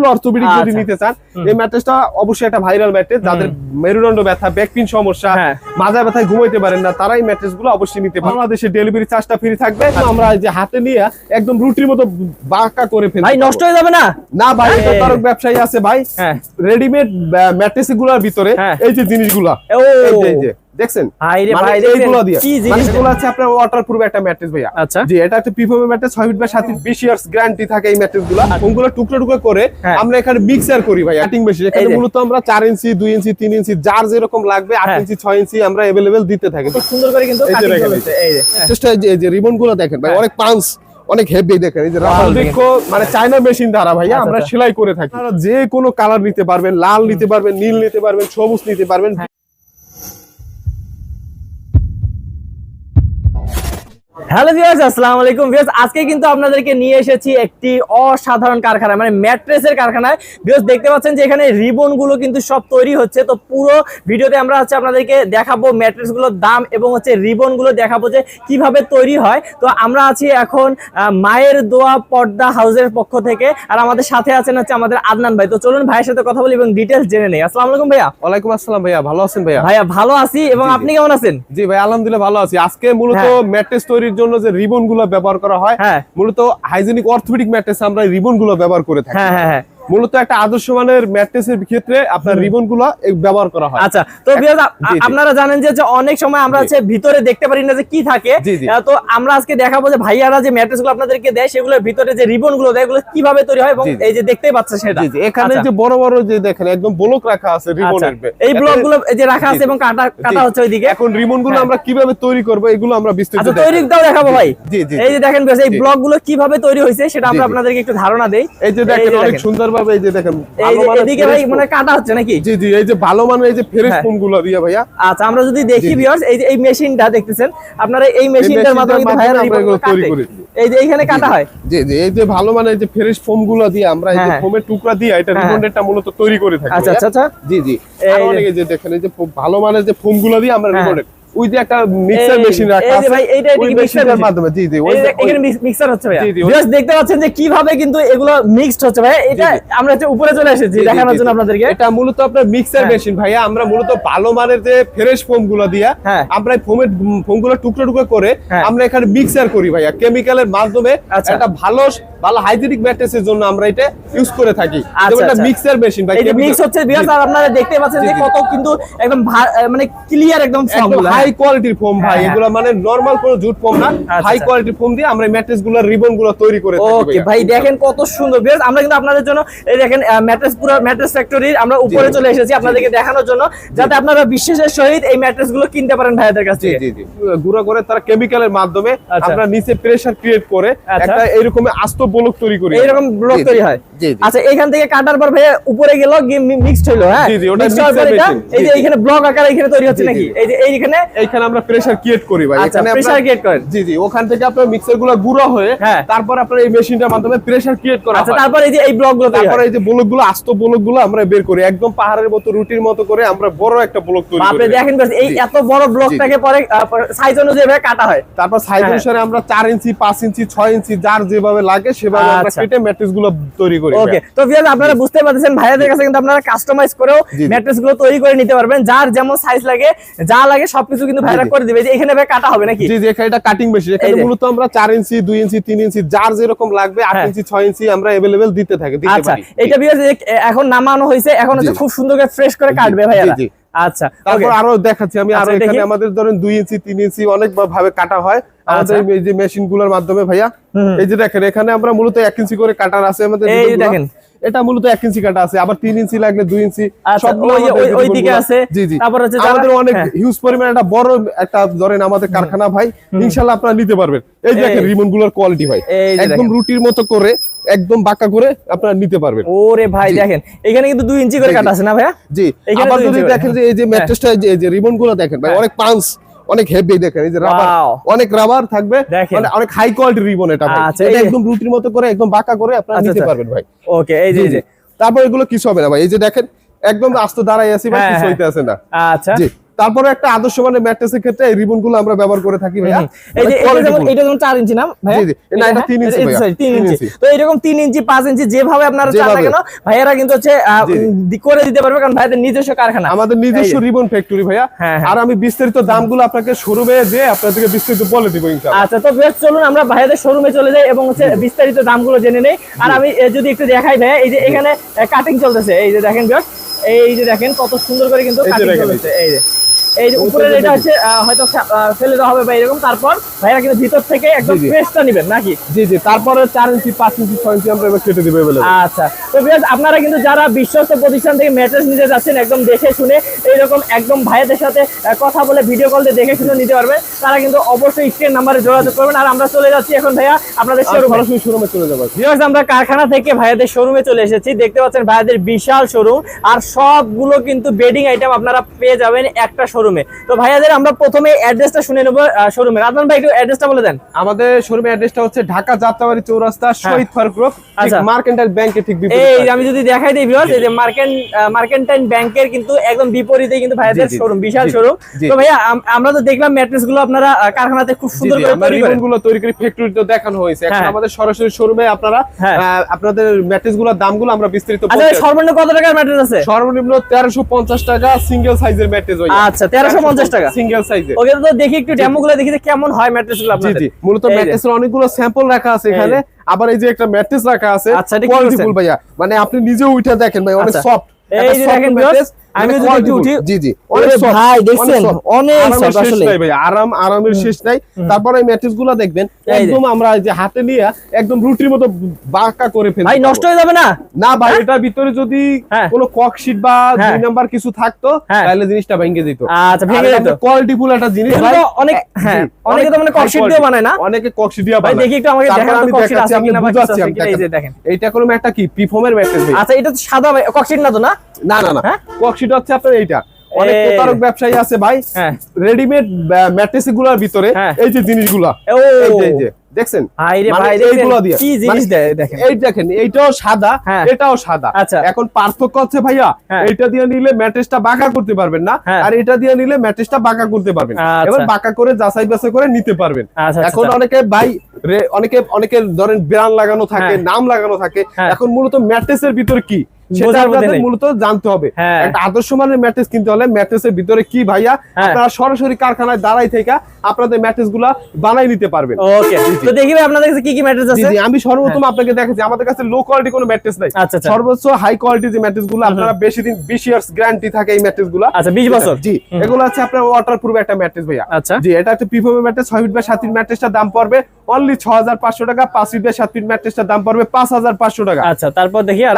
ফুল orthopaedic যদি আচ্ছা। নিতে চান এই ম্যাট্রেসটা অবশ্যই একটা ভাইরাল ম্যাট্রেস। যাদের মেরুদণ্ড ব্যথা ব্যাক পেইন সমস্যা হ্যাঁ। মাজা ব্যথায় ঘুমাইতে পারেন না তারা এই ম্যাট্রেসগুলো অবশ্যই নিতে পারেন। বাংলাদেশে ডেলিভারি চার্জটা ফ্রি থাকবে। আমরা এই যে হাতে নিয়ে একদম রুটির মতো বাঁকা করে ফেলতে ভাই নষ্ট হয়ে যাবে না? না ভাই হ্যাঁ। প্রতারক ব্যবসায়ী আছে ভাই। হ্যাঁ। রেডিমেড ম্যাট্রেসগুলোর ভিতরে হ্যাঁ। এই যে জিনিসগুলা। ও। এই যে, এই যে, দেখছেন? মানে মানে আপনার ওয়াটার প্রুফ একটা ম্যাট্রেস ভাইয়া। আচ্ছা। জি এটা একটা পিফোমে ম্যাট্রেস ছয় ফিট বা সাত ফিট বিশ ইয়ার্স গ্যারান্টি থাকে এই ম্যাট্রেস ওগুলো টুকরো টুকরো করে আমরা এখানে মিক্সার করি কাটিং মেশিন এখানে মূলত আমরা চার ইঞ্চি দুই ইঞ্চি তিন ইঞ্চি যার যেরকম লাগবে আট ইঞ্চি ছয় ইঞ্চি আমরা এভেলেবেল দিতে থাকি। সুন্দর করে কিন্তু এই যে রিবনগুলো দেখেন ভাই অনেক অনেক হেভি দেখেন এই যে মানে চায়না মেশিন দ্বারা ভাইয়া আমরা সেলাই করে থাকি। যে কোনো কালার নিতে পারবেন লাল নিতে পারবেন নীল নিতে পারবেন সবুজ নিতে পারবেন হ্যালো ভিউয়ার্স আসসালামু আলাইকুম ভিউয়ার্স আজকে কিন্তু আপনাদেরকে নিয়ে এসেছি একটি অসাধারণ কারখানা মানে ম্যাট্রেসের কারখানায়। ভিউয়ার্স দেখতে পাচ্ছেন যে এখানে রিবনগুলো কিন্তু সব তৈরি হচ্ছে। তো পুরো ভিডিওতে আমরা হচ্ছে আপনাদেরকে দেখাবো ম্যাট্রেসগুলোর দাম এবং হচ্ছে রিবনগুলো দেখাবো যে কীভাবে তৈরি হয়। তো আমরা আছি এখন মায়ের দোয়া পর্দা হাউসের পক্ষ থেকে। আর আমাদের সাথে আছেন হচ্ছে আমাদের আদনান ভাই। তো চলুন ভাইয়ের সাথে কথা বলি এবং ডিটেলস জেনে নেই। আসসালামু আলাইকুম ভাইয়া। ওয়ালাইকুম আসসালাম ভাইয়া ভালো আছেন ভাইয়া? ভাইয়া ভালো আছি এবং। আপনি কেমন আছেন? জি ভাই আলহামদুলিল্লাহ ভালো আছি। আজকে মূলত হ্যাঁ। ম্যাট্রেস তৈরির জন্য যে রিবনগুলো ব্যবহার করা হয় হ্যাঁ। মূলত হাইজেনিক অর্থোপেডিক ম্যাট্রেস আমরা রিবনগুলো ব্যবহার করে থাকি। হ্যাঁ হ্যাঁ হ্যাঁ। মূলত একটা আদর্শ মানের ম্যাট্রেসের ক্ষেত্রে আপনার রিবনগুলো ব্যবহার করা হয়। আচ্ছা তো। আপনারা জানেন যে অনেক সময় আমরা হচ্ছে ভিতরে দেখতে পারি না যে কি থাকে। তো আমরা আজকে দেখাবো যে ভাইয়ারা যে ম্যাট্রেসগুলো আপনাদেরকে দেয় সেগুলোর ভিতরে যে রিবনগুলো দেয় এগুলো কীভাবে তৈরি হয় এবং। এই যে দেখতেই পাচ্ছেন সেটা। এখানে আচ্ছা। যে বড় বড় যে দেখেন একদম ব্লক রাখা আছে আচ্ছা, রিবনের এই ব্লকগুলো এই যে রাখা আছে এবং কাটা কাটা হচ্ছে ওইদিকে। এখন রিবনগুলো হ্যাঁ। আমরা কীভাবে তৈরি করব এগুলো আমরা বিস্তারিত আচ্ছা। তৈরি দাও দেখাবো ভাই। জি জি এই যে দেখেন এই ব্লকগুলো কীভাবে তৈরি হয়েছে সেটা আমরা। আপনাদেরকে একটু ধারণা দেই। এই যে দেখেন অনেক দেখেন। সুন্দরভাবে এই যে দেখেন এদিকে ভাই মানে কাটা হচ্ছে নাকি জি জি এই যে ভালো মানের এই যে ফ্রেশ হ্যাঁ। ফোমগুলো দিয়ে ভাইয়া আচ্ছা আমরা যদি দেখি। ভিউয়ার্স এই যে এই মেশিনটা দেখতেছেন আপনারা এই মেশিনটার মাধ্যমে কিন্তু ভাইয়ারা আমরা তৈরি করি। এই যে এইখানে কাটা হয় জি জি এই যে ভালো মানের এই যে ফ্রেশ ফোমগুলো দিয়ে আমরা এই যে হ্যাঁ। ফোমের টুকরা দিয়ে এটা হ্যাঁ। মূলত তৈরি করে থাকি আচ্ছা আচ্ছা আচ্ছা জি জি আর যে- অনেকে যে দেখেন এই যে ভালো মানের যে ফোমগুলো দিয়ে আমরা হ্যাঁ। ওই যে একটা মিক্সার মেশিন রাখা আছে ভাই, এইটা মেশিনটার machine? মাধ্যমে জি জি ওই যে যে- এখানে মিক্সার হচ্ছে ভাইয়া জি, জি, ওই- Viewers দেখতে পাচ্ছেন যে কীভাবে কিন্তু এগুলো মিক্সড হচ্ছে ভাই এটা। আমরা হচ্ছে উপরে চলে এসেছি দেখানোর জন্য আপনাদেরকে এটা মূলত আপনার মিক্সার। মেশিন ভাইয়া আমরা মূলত ভালো মানের যে ফ্রেশ ফোমগুলো দিয়া হ্যাঁ। আমরা ফোমের ফোমগুলো টুকরো টুকরো করে হ্যাঁ। আমরা এখানে মিক্সার করি ভাইয়া কেমিক্যালের মাধ্যমে আচ্ছা। একটা ভালো ভালো হাইজেনিক ম্যাট্রেসের জন্য আমরা এটা ইউজ করে থাকি আচ্ছা, এটা আচ্ছা। মিক্সার মেশিন ভাই যে মিক্স হচ্ছে বিয়াস আর আপনারা দেখতে পাচ্ছেন যে কত কিন্তু একদম মানে ক্লিয়ার একদম ফর্মুলা হাই কোয়ালিটির ফোম ভাই হ্যাঁ, হ্যাঁ। এগুলো মানে নরমাল কোনো জুট ফোম না। আচ্ছা, হাই আচ্ছা। কোয়ালিটির ফোম দিয়ে আমরা ম্যাট্রেসগুলো রিবনগুলো তৈরি করে ওকে ভাই দেখেন কত সুন্দর। বিয়াস আমরা কিন্তু আপনাদের জন্য এই দেখেন ম্যাট্রেস পুরো ম্যাট্রেস ফ্যাক্টরির আমরা উপরে চলে এসেছি আপনাদেরকে দেখানোর জন্য যাতে আপনারা বিশ্বাসের সহিত এই ম্যাট্রেসগুলো কিনতে পারেন ভাইয়াদের কাছ জি গুঁড়া করে তারা কেমিক্যালের মাধ্যমে আচ্ছা। আমরা নিচে প্রেসার ক্রিয়েট করে আচ্ছা। একটা এরকম আস্ত বলক তৈরি করি এইরকম ব্লক। তৈরি হয়। আচ্ছা এখান থেকে কাটার পর ভাই উপরে গেল মিক্সড হলো হ্যাঁ? জি, জি, ওটা এই যে। এখানে ব্লক আকারে এখানে তৈরি হচ্ছে নাকি? এই যে এইখানে এইখানে আমরা প্রেসার ক্রিয়েট করি ভাই। আচ্ছা, এখানে pressure create করেন। জি জি ওখান থেকে আপনার মিক্সারগুলো গুঁড়ো হয়ে হ্যাঁ। তারপর আপনার এই মেশিনটার মাধ্যমে প্রেসার ক্রিয়েট করা আচ্ছা তারপর এই যে এই ব্লকগুলো তৈরি এই যে ব্লকগুলো আস্ত ব্লকগুলো আমরা বের করি। একদম পাহাড়ের মতো রুটির মতো করে আমরা বড় একটা ব্লক তৈরি আপনি দেখেন এই এত বড় ব্লকটাকে পরে সাইজ অনুযায়ী ভাবে কাটা হয়। তারপর সাইজ হ্যাঁ। অনুসারে আমরা চার ইঞ্চি পাঁচ ইঞ্চি ছয় ইঞ্চি যার যেভাবে লাগে সেভাবে আমরা আচ্ছা। কেটে ম্যাট্রিক্সগুলো তৈরি করি ওকে তো ভিউয়ার্স আপনারা বুঝতে পারতেছেন ভাইয়াদের কাছে কিন্তু আপনারা কাস্টমাইজ করেও জি। গুলো তৈরি করে নিতে পারবেন। যার যেমন সাইজ লাগে যা লাগে সবকিছু কিন্তু ভাইরা করে দিবে। যে এখানে ভাই কাটা হবে নাকি? জি জি এখানে এটা কাটিং মেশিন এখানে মূলত আমরা চার ইঞ্চি দুই ইঞ্চি তিন ইঞ্চি যার যেরকম লাগবে আট হ্যাঁ। ইঞ্চি ছয় ইঞ্চি আমরা অ্যাভেলেবেল দিতে থাকি দিতে আচ্ছা পারি। এটা ভিউয়ার্স এখন নামানো হয়েছে এখন হচ্ছে খুব সুন্দর করে ফ্রেশ করে কাটবে জি। আচ্ছা তারপর আরও দেখাচ্ছি আমি আরও আচ্ছা, এখানে আমাদের ধরেন দুই ইঞ্চি তিন ইঞ্চি অনেক ভাবে কাটা হয়। আমাদের আচ্ছা। এই যে মেশিনগুলোর মাধ্যমে ভাইয়া এই যে দেখেন এখানে আমরা মূলত এক ইঞ্চি করে কাটার আছে আমাদের এই দেখেন। এটা মূলত এক ইঞ্চি কাটা আছে আবার তিন ইঞ্চি লাগলে দুই ইঞ্চি আচ্ছা, সবগুলো ওই যে- আমাদের ওই- ওই ribbon দিকে গুলো- আছে। জি জি তারপর হচ্ছে আমাদের অনেক হ্যাঁ। হিউজ পরিমাণ একটা বড় একটা ধরেন আমাদের কারখানা ভাই ইনশাল্লাহ আপনারা নিতে পারবেন এই যে এই। রিবনগুলোর কোয়ালিটি ভাই একদম রুটির মতো করে একদম বাঁকা করে আপনারা নিতে পারবেন ওরে ভাই দেখেন এখানে কিন্তু দুই ইঞ্চি করে। কাটা আছে না ভাইয়া জি আবার যদি দেখেন যে এই যে ম্যাট্রেসটা যে যে রিবনগুলো দেখেন ভাই হ্যাঁ। অনেক পাঁচ অনেক হেভি দেখেন এই যে রাবার অনেক রাবার থাকবে। মানে অনেক হাই কোয়ালিটি রিবন এটা ভাই আচ্ছা, এটা একদম রুটির মতো করে একদম বাঁকা করে আপনারা আচ্ছা, নিতে আচ্ছা। পারবেন ভাই ওকে এই যে। তারপর এগুলো কিছু হবে না ভাই এই যে দেখেন একদম আস্তে দাঁড়াই আছি ভাই হ্যাঁ, কিছু হ্যাঁ। হইতে আছে না আচ্ছা জি তারপরে একটা আদর্শ মানে ম্যাট্রেসের ক্ষেত্রে এই রিবনগুলো আমরা ব্যবহার করে থাকি ভাইয়া। এই যে এটা যেমন এটা যেমন 4 ইঞ্চি না ভাইয়া। না, এটা তিন ইঞ্চি এই- ভাইয়া, sorry, তিন তিন ইঞ্চি। ইঞ্চি। তো এরকম 3 ইঞ্চি 5 ইঞ্চি যেভাবে আপনারা চান না কেন ভাইয়ারা কিন্তু হচ্ছে করে দিতে পারবে কারণ ভাইয়াদের নিজস্ব কারখানা। আমাদের নিজস্ব রিবন ফ্যাক্টরি ভাইয়া। হ্যাঁ, হ্যাঁ। আর আমি বিস্তারিত দামগুলো আপনাকে শোরুমে যে আপনাদেরকে বিস্তারিত বলে দিব ইনশাআল্লাহ। আচ্ছা তো বেশ চলুন আমরা ভাইয়াদের শোরুমে চলে যাই এবং হচ্ছে বিস্তারিত দামগুলো জেনে নেই। আর আমি যদি একটু দেখাই ভাইয়া এই যে এখানে কাটিং চলতেছে। এই যে দেখেন এই যে দেখেন কত সুন্দর করে কিন্তু কাটিং চলতেছে এই যে। এই যে ওই উপরে এটা। হচ্ছে হয়তো ফেলে দেওয়া হবে বা এরকম। তারপর ভাইয়ারা কিন্তু ভিতর থেকে একদম। ফ্রেশটা নেবেন নাকি? জি জি। তারপরে চার ইঞ্চি পাঁচ ইঞ্চি ছয় ইঞ্চি আমরা কেটে দিবো আচ্ছা। তো আপনারা কিন্তু যারা বিশ্বস্ত প্রতিষ্ঠান থেকে ম্যাট্রেস নিতে যাচ্ছেন একদম দেখে শুনে এইরকম একদম ভাইয়াদের সাথে কথা বলে ভিডিও কল দিয়ে দেখে শুনে নিতে পারবেন তারা কিন্তু অবশ্যই স্ক্রিন নাম্বারে যোগাযোগ করবেন। আর আমরা চলে যাচ্ছি এখন ভাইয়া আপনাদের শোরুমে সরাসরি শোরুমে চলে যাব। আমরা কারখানা থেকে ভাইয়াদের শোরুমে চলে এসেছি। দেখতে পাচ্ছেন ভাইয়াদের বিশাল শোরুম আর সবগুলো কিন্তু বেডিং আইটেম আপনারা পেয়ে যাবেন একটা শোরুমে তো ভাইয়াদের আমরা প্রথমে অ্যাড্রেসটা শুনে নেব শোরুমে রাজমান ভাই একটু অ্যাড্রেসটা বলে দেন। আমাদের শোরুমের অ্যাড্রেসটা হচ্ছে ঢাকা যাত্রাবাড়ি চৌরাস্তা শহীদ ফারুক রোড আচ্ছা। মার্কেন্টাইল ব্যাংকের ঠিক এই বিপরীতে যে আমি যদি দেখাই দিই ভিউয়ার্স এই যে মার্কেন মার্কেন্টাইন ব্যাংকের কিন্তু একদম বিপরীতে কিন্তু ভাইয়াদের শোরুম বিশাল শোরুম তো ভাইয়া আমরা তো দেখলাম ম্যাট্রেসগুলো আপনারা কারখানাতে খুব সুন্দর করে তৈরি করেন রিবনগুলো তৈরি করি ফ্যাক্টরিতে দেখানো হয়েছে। এখন হ্যাঁ। আমাদের সরাসরি শোরুমে আপনারা হ্যাঁ। আপনাদের ম্যাট্রেসগুলোর দামগুলো আমরা বিস্তারিত আচ্ছা সর্বনিম্ন কত টাকার ম্যাট্রেস আছে? সর্বনিম্ন তেরোশো পঞ্চাশ টাকা সিঙ্গেল সাইজের ম্যাট্রেস আচ্ছা, 1350 টাকা। সিঙ্গেল সাইজের ওকে তো দেখি একটু দেখি যে কেমন হয় আপনাদের। জি। মূলত। ম্যাট্রেসের অনেকগুলো স্যাম্পল রাখা আছে এখানে। আবার এই যে একটা ম্যাট্রেস রাখা আছে আচ্ছা, ভাইয়া। মানে আপনি নিজে উঠে দেখেন ভাই অনেক আচ্ছা। সফট এই যে দেখেন viewers, আমি যদি উঠি জি জি। অনেক ভাই, দেখছেন? অনেক আসলে। ভাই আরাম আরামের শেষ নাই। তারপরে এই ম্যাট্রেসগুলো দেখবেন একদম আমরা যে হাতে নিয়ে একদম রুটির মতো বাঁকা করে ফেলতে ভাই নষ্ট হয়ে যাবে না? না ভাই এটার ভিতরে যদি হ্যাঁ। কোনো ককশিট বা হ্যাঁ। দুই নাম্বার কিছু থাকতো হ্যাঁ। তাহলে জিনিসটা ভেঙে যেত আচ্ছা ভেঙে যেত কোয়ালিটি ফুল একটা জিনিস ভাই অনেক হ্যাঁ অনেকে তো মানে high ককশিট দিয়ে। বানায় না। অনেকে ককশিট দিয়ে ভাই বানায়। দেখি একটু আমাকে দেখান তো ককশিট দেখাচ্ছি, আছে কিনা বা এই যে দেখেন। এইটা কোনো একটা কি পিফোমের ম্যাট্রেস আচ্ছা এটা তো সাদা ভাই ককশিট না তো না? না না না। হ্যাঁ? ককশিট হচ্ছে আপনার এইটা অনেক প্রতারক ব্যবসায়ী আছে ভাই রেডিমেড ম্যাট্রেসগুলোর ভিতরে। এই যে জিনিসগুলা এই যে দেখছেন ভাই রে ভাই দেখেন এইগুলো দিয়ে। কি জিনিস দেয় দেখেন এই দেখেন এইটাও সাদা। এটাও সাদা আচ্ছা। এখন পার্থক্য হচ্ছে ভাইয়া হ্যাঁ। এটা দিয়ে নিলে ম্যাট্রেসটা বাঁকা করতে পারবেন না হ্যাঁ। আর এটা দিয়ে নিলে ম্যাট্রেসটা বাঁকা করতে পারবেন আচ্ছা। এবার বাঁকা করে যাচাই বাছাই করে নিতে পারবেন আচ্ছা, এখন। অনেকে ভাই অনেকে অনেকে ধরেন ব্রান্ড লাগানো থাকে হ্যাঁ। নাম লাগানো থাকে। এখন মূলত ম্যাট্রেসের ভিতরে কি সেটা আপনাদের মূলত জানতে হবে। হ্যাঁ। একটা আদর্শ মানের ম্যাট্রেস কিনতে হলে ম্যাট্রেসের ভিতরে কি ভাইয়া? হ্যাঁ। আপনারা সরাসরি কারখানায় দাঁড়াই থেকে আপনাদের ম্যাট্রেসগুলা বানাই নিতে পারবেন। ওকে। তো দেখি ভাই আপনাদের কাছে কি কি ম্যাট্রেস আছে? আমি সর্বপ্রথম আপনাকে দেখাচ্ছি। আমাদের কাছে লো কোয়ালিটি কোনো ম্যাট্রেস নাই। আচ্ছা, আচ্ছা। সর্বোচ্চ হাই কোয়ালিটি যে ম্যাট্রেসগুলো আপনারা বেশি দিন 20 ইয়ার্স গ্যারান্টি থাকে এই ম্যাট্রেসগুলো আচ্ছা 20 বছর। জি। এগুলো আছে আপনার ওয়াটার প্রুফ একটা ম্যাট্রেস ভাইয়া। আচ্ছা। জি এটা একটা পিফোমের ম্যাট্রেস 6 ফিট বাই 7 ফিট ম্যাট্রেসটার দাম পড়বে। অনলি 6500 টাকা 5 ফিট বাই 7 ফিট ম্যাট্রেসটার দাম পড়বে 5500 টাকা। আচ্ছা তারপর দেখি আর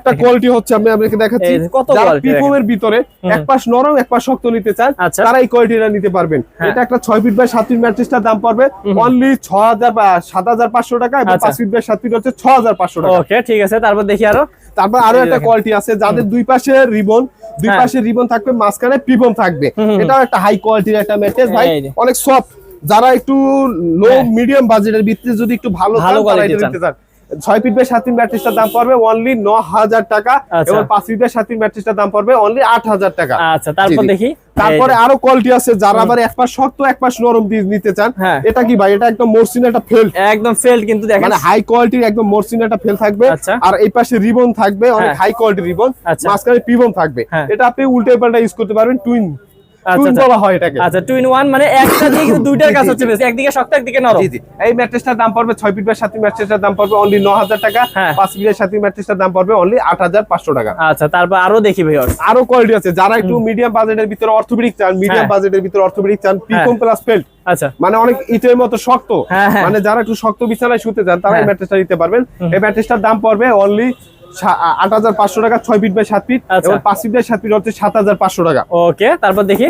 আরেকটা কোয়ালিটি হচ্ছে আমি আপনাকে দেখাচ্ছি। যারা পিফোমের ভিতরে এক পাশ নরম এক পাশ শক্ত নিতে চান আচ্ছা। তারা এই কোয়ালিটিটা নিতে পারবেন। হ্যাঁ। এটা একটা 6 ফিট বাই 7 ফিট ম্যাট্রেসটার দাম পড়বে। অনলি 6000 বা 7500 টাকা এবং আচ্ছা। 5 ফিট বাই 7 ফিট হচ্ছে 6500 টাকা। ওকে ঠিক আছে তারপর দেখি আরও। তারপর আরও একটা কোয়ালিটি আছে যাদের দুই পাশে রিবন দুই হ্যাঁ। পাশে রিবন থাকবে মাঝখানে পিবন থাকবে। এটাও একটা হাই কোয়ালিটির একটা ম্যাট্রেস ভাই। অনেক সফট যারা একটু লো। মিডিয়াম বাজেটের ভিত্তিতে যদি একটু ভালো ভালো চান। নিতে চান। ছয় ফিট বাই সাত ফিট ম্যাট্রেসটার দাম পড়বে অনলি ন হাজার টাকা আচ্ছা। এবং পাঁচ ফিট বাই সাত ফিট ম্যাট্রেসটার দাম পড়বে অনলি আট হাজার টাকা আচ্ছা তারপর। দেখি তারপরে আরও কোয়ালিটি আছে যারা আবার এক পাশ শক্ত এক পাশ নরম দিয়ে নিতে চান হ্যাঁ। এটা কি ভাই এটা একদম মরসিন একটা ফেল একদম ফেল্ড কিন্তু দেখেন মানে হাই কোয়ালিটির একদম মরসিন একটা ফেল থাকবে আচ্ছা। আর এই পাশে রিবন থাকবে অনেক। হাই কোয়ালিটির রিবন। মাঝখানে পিবন থাকবে হ্যাঁ। এটা আপনি উল্টে পাল্টা ইউজ করতে পারবেন টুইন। বলা হয় এটাকে। আচ্ছা টু ইন ওয়ান মানে একটা দিয়ে কিন্তু দুইটার কাজ জি, জি, হচ্ছে বেশ। একদিকে শক্ত একদিকে নরম। জি জি। এই ম্যাট্রেসটার দাম পড়বে ছয় ফিট বাই সাত ফিট ম্যাট্রেসটার দাম পড়বে অনলি ন টাকা। হ্যাঁ। ফিট বাই সাত ফিট ম্যাট্রেসটার দাম পড়বে অনলি আট হাজার পাঁচশো টাকা। আচ্ছা তারপর আরও দেখি ভাই আরও কোয়ালিটি আছে। যারা একটু মিডিয়াম বাজেটের ভিতরে অর্থোপেডিক চান মিডিয়াম হ্যাঁ। বাজেটের ভিতরে অর্থোপেডিক চান পিকম প্লাস ফেল্ট আচ্ছা। মানে অনেক ইটের মতো শক্ত। হ্যাঁ, হ্যাঁ। মানে যারা একটু শক্ত বিছানায় শুতে চান তারা এই হ্যাঁ। ম্যাট্রেসটা নিতে পারবেন। এই ম্যাট্রেসটার দাম পড়বে অনলি আট হাজার পাঁচশো টাকা ছয় ফিট বাই সাত ফিট আচ্ছা। এবং পাঁচ ফিট বাই সাত ফিট হচ্ছে সাত হাজার পাঁচশো টাকা। ওকে তারপর দেখি।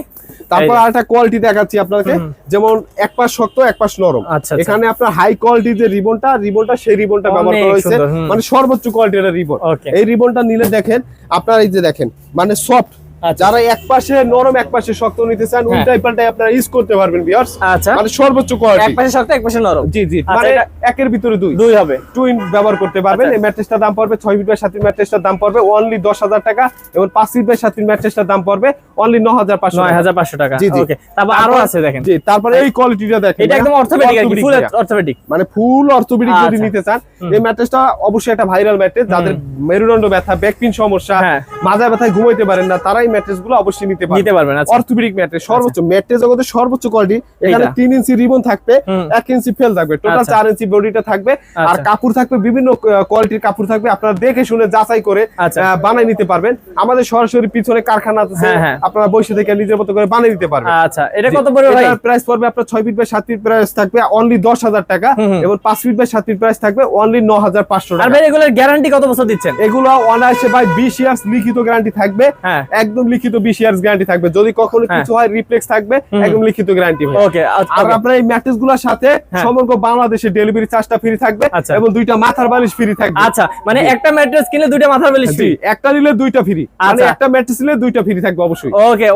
তারপর আরেকটা কোয়ালিটি দেখাচ্ছি আপনাকে যেমন এক পাশ শক্ত এক পাশ নরম। আচ্ছা, আচ্ছা। এখানে আপনার হাই কোয়ালিটি যে রিবনটা রিবনটা সেই রিবনটা ব্যবহার করা হয়েছে। মানে সর্বোচ্চ কোয়ালিটির রিবন এই রিবনটা নিলে দেখেন আপনার এই যে দেখেন মানে সফট। যারা এক পাশে নরম এক পাশে শক্ত নিতে চান হ্যাঁ। উল্টাই পাল্টাই আপনারা ইউজ করতে পারবেন ভিউয়ার্স আচ্ছা। মানে সর্বোচ্চ কোয়ালিটি এক পাশে শক্ত এক পাশে নরম। জি জি। আচ্ছা, মানে একের ভিতরে দুই। দুই হবে। টুইন ব্যবহার করতে পারবেন। আচ্ছা। এই ম্যাট্রেসটার দাম পড়বে ছয় ফিট বাই সাত ফিট ম্যাট্রেসটার দাম পড়বে। অনলি দশ হাজার টাকা এবং পাঁচ ফিট বাই সাত ফিট ম্যাট্রেসটার দাম পড়বে অনলি ন হাজার পাঁচশো নয় হাজার পাঁচশো টাকা। জি, জি। ওকে তারপর আরও আছে দেখেন। জি তারপরে এই কোয়ালিটিটা দেখেন। এটা একদম অর্থোপেডিক আর কি ফুল। অর্থোপেডিক মানে ফুল অর্থোপেডিক যদি আচ্ছা। নিতে চান এই ম্যাট্রেসটা অবশ্যই একটা ভাইরাল ম্যাট্রেস যাদের মেরুদণ্ড ব্যথা ব্যাক পিন সমস্যা হ্যাঁ। মাথা ব্যথায় ঘুমাইতে পারেন না তারা এই ম্যাট্রেসগুলো অবশ্যই নিতে নিতে পারবেন আচ্ছা অর্থোপেডিক ম্যাট্রেস সর্বোচ্চ ম্যাট্রেস জগতের সর্বোচ্চ কোয়ালিটি এখানে এইটা। তিন ইঞ্চি রিবন থাকবে হুম। এক ইঞ্চি ফেল থাকবে টোটাল আচ্ছা। চার ইঞ্চি বডিটা থাকবে আর আচ্ছা। কাপড় থাকবে বিভিন্ন কোয়ালিটির কাপড় থাকবে আপনারা দেখে শুনে যাচাই করে আচ্ছা। বানাই নিতে পারবেন আমাদের সরাসরি পিছনে কারখানা আছে হ্যাঁ, হ্যাঁ। আপনারা বসে থেকে নিজের মতো করে বানিয়ে নিতে পারবেন আচ্ছা এটা কত পড়বে ভাই প্রাইস পড়বে আপনার ছয় ফিট বাই সাত ফিট প্রাইস থাকবে অনলি দশ হাজার টাকা হুম, হুম। এবং পাঁচ ফিট বাই সাত ফিট প্রাইস থাকবে অনলি ন হাজার পাঁচশো আর টাকা ভাই এগুলোর গ্যারান্টি কত বছর দিচ্ছেন এগুলো অনায়াসে ভাই বিশ ইয়ার্স লিখিত গ্যারান্টি থাকবে হ্যাঁ একদম লিখিত বিশ ইয়ার্স গ্যারান্টি থাকবে। যদি কখনো হ্যাঁ। কিছু হয় রিপ্লেক্স থাকবে একদম লিখিত গ্যারান্টি ওকে আর আপনার এই ম্যাট্রেসগুলোর সাথে হ্যাঁ। সমগ্র বাংলাদেশে ডেলিভারি চার্জটা ফ্রি থাকবে আচ্ছা। এবং দুইটা মাথার বালিশ ফ্রি থাকবে। আচ্ছা মানে একটা ম্যাট্রেস কিনলে দুইটা মাথার বালিশ ফ্রি একটা নিলে দুইটা ফ্রি মানে আচ্ছা। একটা ম্যাট্রেস নিলে দুইটা ফ্রি থাকবে অবশ্যই। ওকে।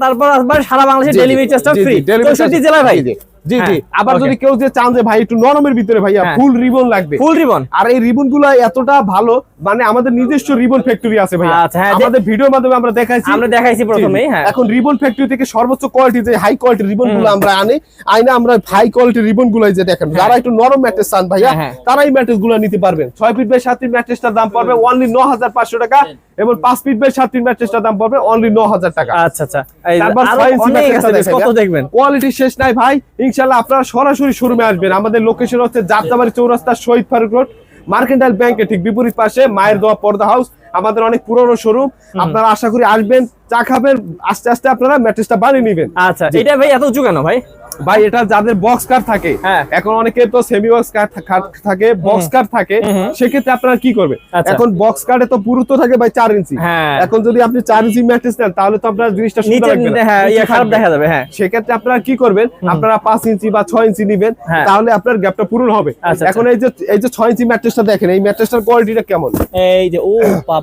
তারপর আসবার সারা বাংলাদেশে ডেলিভারি চার্জটা ফ্রি delivery চৌষট্টি charge- জেলায় ভাই? জি, জি, হ্যাঁ, আবার যদি কেউ যে চান যে ভাই একটু নরমের ভিতরে ভাইয়া হ্যাঁ। ফুল রিবন লাগবে। ফুল রিবন আর এই রিবনগুলো এতটা ভালো মানে আমাদের নিজস্ব রিবন ফ্যাক্টরি আছে ভাই আচ্ছা, হ্যাঁ, আমাদের ভিডিওর মাধ্যমে আমরা দেখাইছি। আমরা দেখাইছি প্রথমেই হ্যাঁ। এখন রিবন ফ্যাক্টরি থেকে সর্বোচ্চ কোয়ালিটি যে হাই কোয়ালিটি রিবনগুলো আমরা আনি আইনা আমরা হাই কোয়ালিটি রিবনগুলো যে দেখেন যারা একটু নরম ম্যাট্রেস চান ভাইয়া হ্যাঁ, হ্যাঁ। তারা এই ম্যাট্রেসগুলো নিতে পারবেন। ছয় ফিট বাই সাত ফিট ম্যাট্রেসটার দাম পড়বে অনলি ন হাজার পাঁচশো টাকা এবং পাঁচ ফিট বাই সাত ফিট ম্যাট্রেসটার দাম পড়বে অনলি ন হাজার টাকা। আচ্ছা আচ্ছা। তারপর কত দেখবেন? কোয়ালিটি শেষ নাই ভাই ইনশাল্লাহ আপনারা সরাসরি শোরুমে আসবেন। আমাদের লোকেশন হচ্ছে যাত্রাবাড়ি চৌরাস্তা শহীদ ফারুক রোড মার্কেন্টাইল ব্যাংকের ঠিক বিপরীত পাশে মায়ের দোয়া পর্দা হাউস আমাদের অনেক পুরনো শোরুম। আপনারা আশা করি আসবেন চা খাবেন আস্তে আস্তে আপনারা ম্যাট্রেসটা বানিয়ে নিবেন। আচ্ছা এটা ভাই এত উঁচু কেন ভাই? ভাই এটা যাদের বক্স কার থাকে হ্যাঁ। এখন অনেকে তো সেমি বক্স কার থাকে বক্স কার থাকে সেক্ষেত্রে আপনারা কি করবেন আচ্ছা। এখন বক্স কার্ডে তো পুরুত্ব থাকে ভাই চার ইঞ্চি হ্যাঁ। এখন যদি আপনি চার ইঞ্চি ম্যাট্রেস নেন তাহলে তো আপনার জিনিসটা। হ্যাঁ ইয়ে খারাপ দেখা যাবে হ্যাঁ। সেক্ষেত্রে আপনারা কি করবেন আপনারা পাঁচ ইঞ্চি বা ছয় ইঞ্চি নিবেন। তাহলে আপনার গ্যাপটা পূরণ হবে। আচ্ছা, এখন এই যে এই যে ছয় ইঞ্চি ম্যাট্রেসটা দেখেন এই ম্যাট্রেসটার কোয়ালিটিটা কেমন? এই যে ও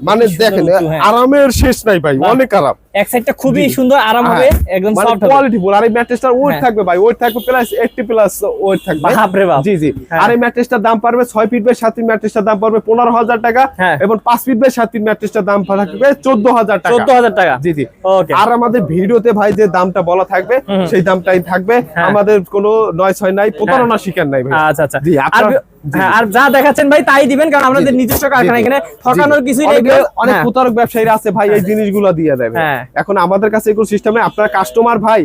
মানে দেখেন। আরামের শেষ নাই ভাই অনেক আরাম। এক সাইডটা খুবই সুন্দর আরাম হবে হ্যাঁ। একদম মানে সফট হবে কোয়ালিটি ফুল আর এই ম্যাট্রেসটার ওয়েট হ্যাঁ। থাকবে ভাই ওয়েট থাকবে প্লাস 80 প্লাস ওয়েট থাকবে বাপ রে বাপ। জি জি হ্যাঁ। আর এই ম্যাট্রেসটার দাম পড়বে 6 ফিট বাই 7 ফিট ম্যাট্রেসটার দাম পড়বে 15000 টাকা। এবং 5 ফিট বাই 7 ফিট ম্যাট্রেসটার দাম থাকবে 14000 টাকা চোদ্দ হাজার টাকা জি জি ওকে আর আমাদের ভিডিওতে ভাই যে দামটা বলা থাকবে সেই দামটাই থাকবে। আমাদের কোনো নয় ছয় নাই প্রতারণা শিকার নাই ভাই আচ্ছা আচ্ছা আপনার- জি। আর যা দেখাচ্ছেন ভাই তাই দিবেন কারণ আমাদের। নিজস্ব কারখানা। এখানে ঠকানোর। কিছুই নেই অনেক হ্যাঁ। প্রতারক ব্যবসায়ীরা আছে ভাই এই জিনিসগুলো দিয়ে দেবে হ্যাঁ। এখন আমাদের কাছে এগুলো সিস্টেমে আপনার কাস্টমার ভাই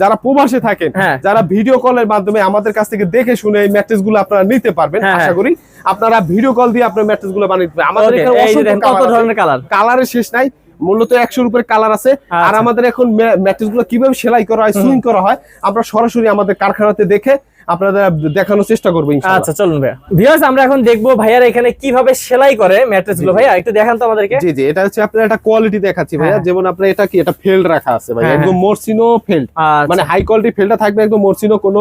যারা প্রবাসে থাকেন হ্যাঁ। যারা ভিডিও কলের মাধ্যমে আমাদের কাছ থেকে দেখে শুনে এই ম্যাট্রেসগুলো আপনারা নিতে পারবেন হ্যাঁ, আশা হ্যাঁ। করি আপনারা ভিডিও কল দিয়ে আপনার ম্যাট্রেসগুলো বানিয়ে দিতে পারবেন। আমাদের এখানে কত ধরনের কালার কালারের শেষ নাই মূলত একশোর উপরে কালার আছে আর আচ্ছা। আমাদের এখন ম্যাট্রেসগুলো কীভাবে সেলাই করা হয় সুইং করা হয় আমরা সরাসরি আমাদের কারখানাতে দেখে আপনাদের দেখানোর চেষ্টা করব। আচ্ছা চলুন ভাইয়া। ভিউয়ার্স আমরা এখন দেখব ভাইয়ার এখানে কীভাবে সেলাই করে ম্যাট্রেসগুলো। ভাইয়া একটু দেখান তো আমাদেরকে। জি জি এটা হচ্ছে আপনার একটা কোয়ালিটি দেখাচ্ছি ভাইয়া। হ্যাঁ। যেমন আপনার এটা কি এটা ফেল্ড রাখা আছে ভাই হ্যাঁ, একদম মরসিনো ফেল্ড আচ্ছা। মানে হাই কোয়ালিটি ফেলটা থাকবে একদম মরসিনো কোনো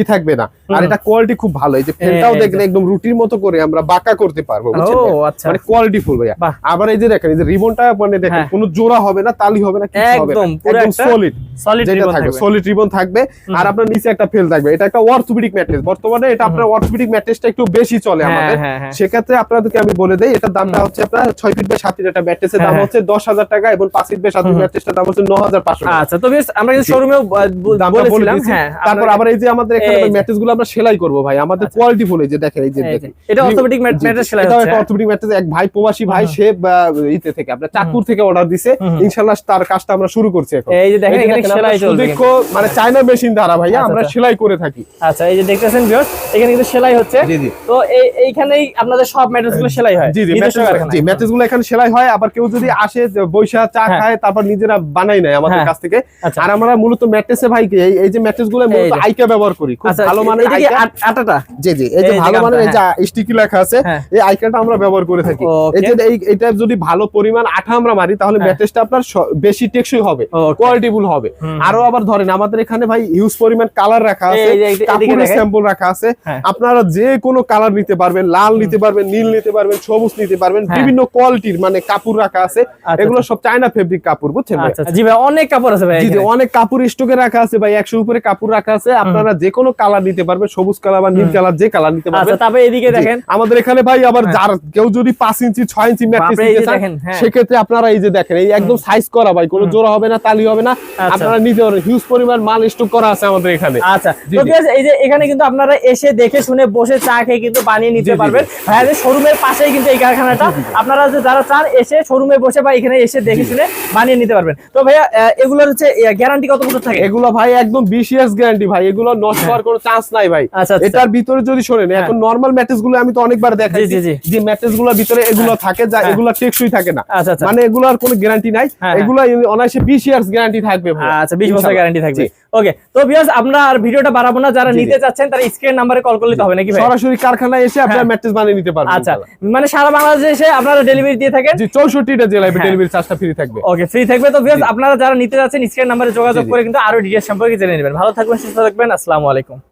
ই থাকবে না। আর এটা কোয়ালিটি খুব ভালো। এই যে ফেলটাও এই দেখলে একদম রুটির মতো করে আমরা বাঁকা করতে পারব আচ্ছা। মানে কোয়ালিটি ফুল ভাইয়া। আবার এই যে দেখেন এই যে রিবনটা মানে দেখেন হ্যাঁ। কোনো জোড়া হবে না তালি হবে না কিছু হবে না। একদম, পুরো একটা সলিড সলিড রিবন থাকবে সলিড রিবন থাকবে। আর আপনার নিচে একটা ফেল থাকবে। এটা একটা অর্থোপেডিক ম্যাট্রেস বর্তমানে এটা আপনার অর্থোপেডিক ম্যাট্রেসটা একটু বেশি চলে হ্যাঁ, আমাদের। হ্যাঁ, হ্যাঁ। সেক্ষেত্রে আপনাদেরকে আমি বলে দেই এটার দামটা হচ্ছে আপনার ছয় ফিট বাই সাত ফিট একটা ম্যাট্রেসের দাম হচ্ছে দশ হাজার টাকা এবং পাঁচ ফিট বাই সাত ফিট ম্যাট্রেসটার দাম হচ্ছে ন হাজার পাঁচশো আচ্ছা তো বেশ আমরা কিন্তু শোরুমেও দামটা বলেছিলাম হ্যাঁ তারপর আবার এই যে আমাদের এখানে। ম্যাট্রেসগুলো আমরা সেলাই করব ভাই আমাদের কোয়ালিটি ফুল এই যে দেখেন এই যে দেখেন। এটা জি, mattress সেলাই হচ্ছে, একটা হ্যাঁ। orthopedic mattress, এক ভাই প্রবাসী ভাই সে ইতে থেকে আপনার চাঁদপুর থেকে অর্ডার দিছে। হুম। ইনশাল্লাহ তার কাজটা আমরা শুরু করছি এখন। এই যে দেখেন এখানে সেলাই চলছে মানে চায়না মেশিন দ্বারা ভাইয়া আচ্ছা, আমরা আচ্ছা। সেলাই করে থাকি। আচ্ছা এই যে দেখতেছেন ভিউয়ার্স এখানে কিন্তু সেলাই হচ্ছে জি, জি। তো এই এইখানেই আপনাদের সব ম্যাট্রেসগুলো সেলাই হয় জি জি জি ম্যাট্রেসগুলো এখানে সেলাই হয় আবার কেউ যদি আসে বৈশা চা হ্যাঁ। খায় তারপর নিজেরা বানাই নেয় আমাদের হ্যাঁ। কাছ থেকে আচ্ছা। আর আমরা মূলত ম্যাট্রেসে ভাই কি, এই যে ম্যাট্রেসগুলো মূলত আইকা ব্যবহার করি খুব আচ্ছা ভালো মানের আটাটা জি জি এই যে ভালো মানের এই যে স্টিকি লেখা আছে হ্যাঁ। এই আইকাটা আমরা ব্যবহার করে থাকি এই যে এই এটা যদি ভালো পরিমাণ আঠা আমরা মারি তাহলে হ্যাঁ। ম্যাট্রেসটা আপনার বেশি টেকসই হবে. কোয়ালিটিফুল হবে আরও আবার ধরেন আমাদের এখানে ভাই ইউজ পরিমাণ কালার রাখা আছে কাপড়ের স্যাম্পল রাখা আছে হ্যাঁ। আপনারা যে কোনো কালার নিতে পারবেন লাল নিতে পারবেন নীল নিতে পারবেন সবুজ নিতে পারবেন হ্যাঁ। বিভিন্ন কোয়ালিটির মানে কাপড় রাখা আছে আচ্ছা, এগুলো সব চায়না ফেব্রিক কাপড় বুঝছেন? আচ্ছা আচ্ছা। জি ভাই অনেক কাপড় আছে ভাই জি। অনেক কাপড় স্টকে রাখা আছে ভাই একশো উপরে কাপড় রাখা আছে আপনারা যে কোনো কালার নিতে পারবেন সবুজ কালার বা নীল কালার যে কালার নিতে আচ্ছা পারবেন তারপরে এদিকে দেখেন আমাদের এখানে ভাই আবার হ্যাঁ। যার কেউ যদি পাঁচ ইঞ্চি ছয় ইঞ্চি ম্যাট্রেস নিতে চান হ্যাঁ। সেক্ষেত্রে আপনারা এই যে দেখেন এই একদম সাইজ করা ভাই কোনো জোড়া হবে না তালি হবে না আচ্ছা। আপনারা নিতে পারবেন হিউজ পরিমাণ মাল স্টক করা আছে আমাদের এখানে আচ্ছা এই যে এখানে কিন্তু আপনারা এসে দেখে শুনে বসে চা খেয়ে কিন্তু বানিয়ে নিতে পারবেন। ভাইয়াদের শোরুমের পাশেই কিন্তু এই কারখানাটা। আপনারা যে যারা চান এসে শোরুমে বসে বা এখানে এসে দেখে শুনে বানিয়ে নিতে পারবেন। তো ভাইয়া এগুলোর হচ্ছে গ্যারান্টি কত বছর থাকে? এগুলো ভাই একদম বিশ ইয়ার্স গ্যারান্টি ভাই। এগুলো নষ্ট হওয়ার কোনো চান্স নাই ভাই। আচ্ছা, আচ্ছা। এটার ভিতরে যদি শোনেন এখন নর্মাল ম্যাট্রেসগুলো আমি তো অনেকবার দেখাই জি, জি। যে ম্যাট্রেসগুলোর ভিতরে এগুলো থাকে যা এগুলো টেকসই থাকে না। আচ্ছা। মানে এগুলোর কোনো গ্যারান্টি নাই। হ্যাঁ, এগুলো অনায়াসে বিশ ইয়ার্স গ্যারান্টি থাকবে ভাই। আচ্ছা বিশ বছর গ্যারান্টি থাকবে। ওকে তো ভিউয়ার্স আমরা আর ভিডিওটা বাড়াবো না। যারা। নিতে চাচ্ছেন তারা স্ক্রিন নাম্বারে কল করলে হবে নাকি ভাই? সরাসরি কারখানায় এসে আপনার। ম্যাট্রেস বানিয়ে নিতে পারবেন আচ্ছা মানে সারা বাংলাদেশে আপনারা ডেলিভারি দিয়ে থাকেন? জি চৌষট্টিটা জেলায়। ডেলিভারি চার্জটা ফ্রি থাকবে। ওকে ফ্রি থাকবে। তো ভিউয়ার্স আপনারা যারা নিতে যাচ্ছেন স্ক্রিন নাম্বারে যোগাযোগ। করে কিন্তু আরও ডিটেইলস সম্পর্কে জেনে নেবেন। ভালো থাকবেন সুস্থ থাকবেন। আসসালামু আলাইকুম।